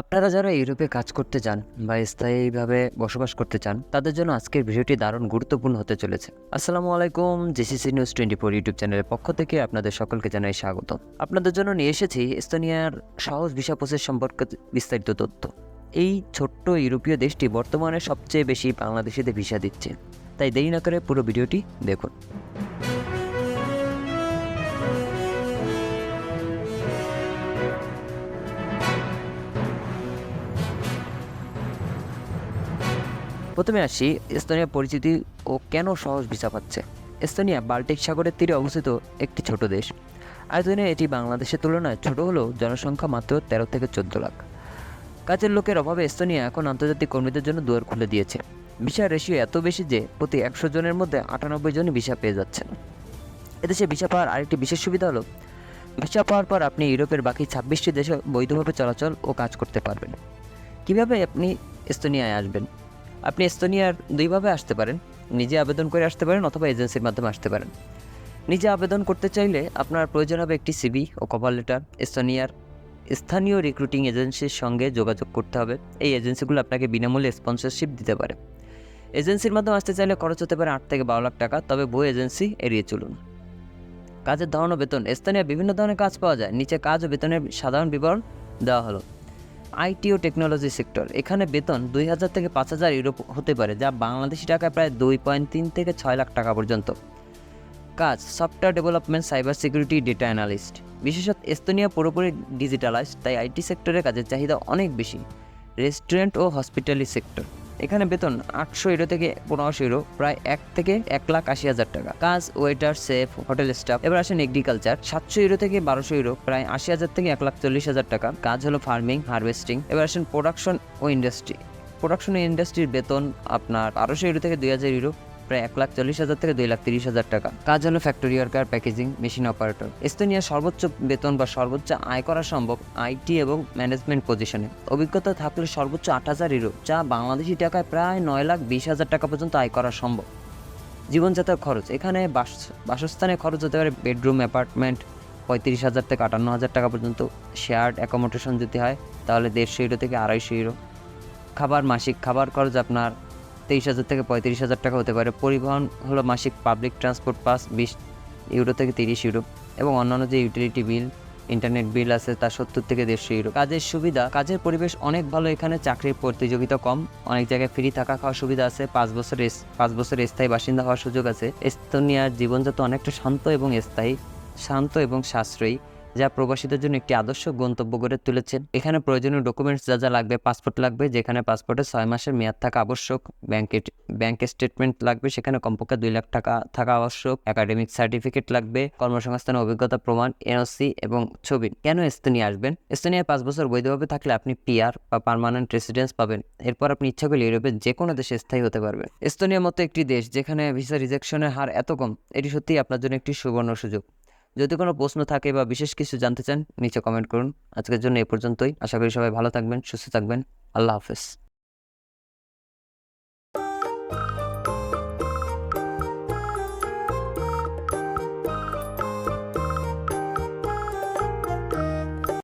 আপনারা যারা ইউরোপে কাজ করতে চান বা স্থায়ীভাবে বসবাস করতে চান, তাদের জন্য আজকের ভিডিওটি দারুণ গুরুত্বপূর্ণ হতে চলেছে। আসসালামু আলাইকুম JCC news twenty four YouTube চ্যানেলের পক্ষ থেকে আপনাদের সকলকে জানাই স্বাগত। আপনাদের জন্য নিয়ে এসেছি এস্তোনিয়ার সহজ ভিসা প্রসেস সম্পর্কে বিস্তারিত তথ্য। এই ছোট্ট ইউরোপীয় দেশটি বর্তমানে সবচেয়ে বেশি বাংলাদেশিদের ভিসা দিচ্ছে। তাই দেরি না করে পুরো ভিডিওটি দেখুন। প্রথমে আসি এস্তোনিয়া পরিচিতি ও কেন সহজ ভিসা পাচ্ছে। এস্তোনিয়া বাল্টিক সাগরের তীরে অবস্থিত একটি ছোট দেশ। আয়তনে এটি বাংলাদেশের তুলনায় ছোট হলেও জনসংখ্যা মাত্র তেরো থেকে চোদ্দ লাখ। কাজের লোকের অভাবে এস্তোনিয়া এখন আন্তর্জাতিক কর্মীদের জন্য দুয়ার খুলে দিয়েছে। ভিসা রেশিও এত বেশি যে প্রতি একশো জনের মধ্যে আটানব্বই জনই ভিসা পেয়ে যাচ্ছেন। এদেশে ভিসা পাওয়ার আরেকটি বিশেষ সুবিধা হলো, ভিসা পাওয়ার পর আপনি ইউরোপের বাকি ছাব্বিশটি দেশে বৈধভাবে চলাচল ও কাজ করতে পারবেন। কীভাবে আপনি এস্তোনিয়ায় আসবেন? আপনি এস্তোনিয়ার দুইভাবে আসতে পারেন। নিজে আবেদন করে আসতে পারেন অথবা এজেন্সির মাধ্যমে আসতে পারেন। নিজে আবেদন করতে চাইলে আপনার প্রয়োজন হবে একটি সিবি ও কভার লেটার। এস্তোনিয়ার স্থানীয় রিক্রুটিং এজেন্সির সঙ্গে যোগাযোগ করতে হবে। এই এজেন্সিগুলো আপনাকে বিনামূল্যে স্পন্সরশিপ দিতে পারে। এজেন্সির মাধ্যমে আসতে চাইলে খরচ হতে পারে আট থেকে বারো লাখ টাকা, তবে বই এজেন্সি এড়িয়ে চলুন। কাজের ধরন ও বেতন। স্থানীয় বিভিন্ন ধরনের কাজ পাওয়া যায়। নিচে কাজ ও বেতনের সাধারণ বিবরণ দেওয়া হলো। আইটি ও টেকনোলজি সেক্টর। এখানে বেতন দুই হাজার থেকে পাঁচ হাজার ইউরোপ হতে পারে, যা বাংলাদেশি টাকায় প্রায় দুই পয়েন্ট তিন থেকে ছয় লাখ টাকা পর্যন্ত। কাজ, software development, cyber security, data analyst. বিশেষত এস্তোনিয়া পুরোপুরি ডিজিটালাইজড, তাই আইটি সেক্টরের কাজের চাহিদা অনেক বেশি। রেস্টুরেন্ট ও হসপিটালি সেক্টর। এখানে বেতন আটশো ইউরো থেকে পনেরোশো ইউরো প্রায় এক থেকে এক লাখ আশি হাজার টাকা। কাজ ওয়েটার সেফ হোটেল স্টাফ এবার আসেন এগ্রিকালচার সাতশো ইউরো থেকে বারোশো ইউরো প্রায় আশি হাজার থেকে এক লাখ চল্লিশ হাজার টাকা। কাজ হলো ফার্মিং হারভেস্টিং এবার আসেন প্রোডাকশন ও ইন্ডাস্ট্রি প্রোডাকশন ইন্ডাস্ট্রির বেতন আপনার বারোশো ইউরো থেকে দুই হাজার ইউরো প্রায় এক লাখ চল্লিশ হাজার থেকে দুই লাখ তিরিশ হাজার টাকা। কাজ হলো factory worker packaging machine operator এস্তোনিয়ার সর্বোচ্চ বেতন বা সর্বোচ্চ আয় করা সম্ভব আইটি এবং ম্যানেজমেন্ট পজিশনে অভিজ্ঞতা থাকলে সর্বোচ্চ আট হাজার ইউরো, যা বাংলাদেশি টাকায় প্রায় নয় লাখ বিশ হাজার টাকা পর্যন্ত আয় করা সম্ভব। জীবনযাত্রার খরচ, এখানে বাস, বাসস্থানের খরচ হতে পারে বেডরুম অ্যাপার্টমেন্ট পঁয়ত্রিশ হাজার থেকে আটান্ন হাজার টাকা পর্যন্ত। শেয়ার্ড অ্যাকোমোডেশন যদি হয়, তাহলে দেড়শো ইউরো থেকে আড়াইশো ইউরো। খাবার, মাসিক খাবার খরচ আপনার তেইশ হাজার থেকে পঁয়ত্রিশ হাজার টাকা হতে পারে। পরিবহন হলো মাসিক পাবলিক ট্রান্সপোর্ট পাস বিশ ইউরো থেকে তিরিশ ইউরো এবং অন্যান্য যে ইউটিলিটি বিল ইন্টারনেট বিল আছে তা সত্তর থেকে দেড়শো ইউরো কাজের সুবিধা, কাজের পরিবেশ অনেক ভালো, এখানে চাকরির প্রতিযোগিতা কম, অনেক জায়গায় ফ্রি থাকা খাওয়ার সুবিধা আছে, পাঁচ বছর পাঁচ বছর স্থায়ী বাসিন্দা হওয়ার সুযোগ আছে। এস্তোনিয়ার জীবনযাত্রা অনেকটা শান্ত এবং স্থায়ী, শান্ত এবং সাশ্রয়ী। যা প্রবাসীদের জন্য একটি আদর্শ গন্তব্য গড়ে তুলেছেন এখানে প্রয়োজনীয় ডকুমেন্টস যা যা লাগবে পাসপোর্ট লাগবে, যেখানে পাসপোর্টে ছয় মাসের মেয়াদ থাকা আবশ্যক ব্যাংকে ব্যাংক স্টেটমেন্ট লাগবে, সেখানে কমপক্ষে দুই লাখ টাকা থাকা আবশ্যক একাডেমিক সার্টিফিকেট লাগবে, কর্মসংস্থানের অভিজ্ঞতা প্রমাণ এনওসি এবং ছবি। কেন এস্তোনিয়া আসবেন? এস্তোনিয়া পাঁচ বছর বৈধভাবে থাকলে আপনি পিআর বা পার্মানেন্ট রেসিডেন্স পাবেন। এরপর আপনি ইচ্ছা করলে ইউরোপের যে কোনো দেশে স্থায়ী হতে পারবেন। এস্তোনিয়ার মতো একটি দেশ যেখানে ভিসা রিজেকশনের হার এত কম, এটি সত্যিই আপনার জন্য একটি সুবর্ণ সুযোগ। যদি কোনো প্রশ্ন থাকে বা বিশেষ কিছু জানতে চান, নিচে কমেন্ট করুন। আজকের জন্য এ পর্যন্তই। আশা করি সবাই ভালো থাকবেন, সুস্থ থাকবেন। আল্লাহ হাফেজ।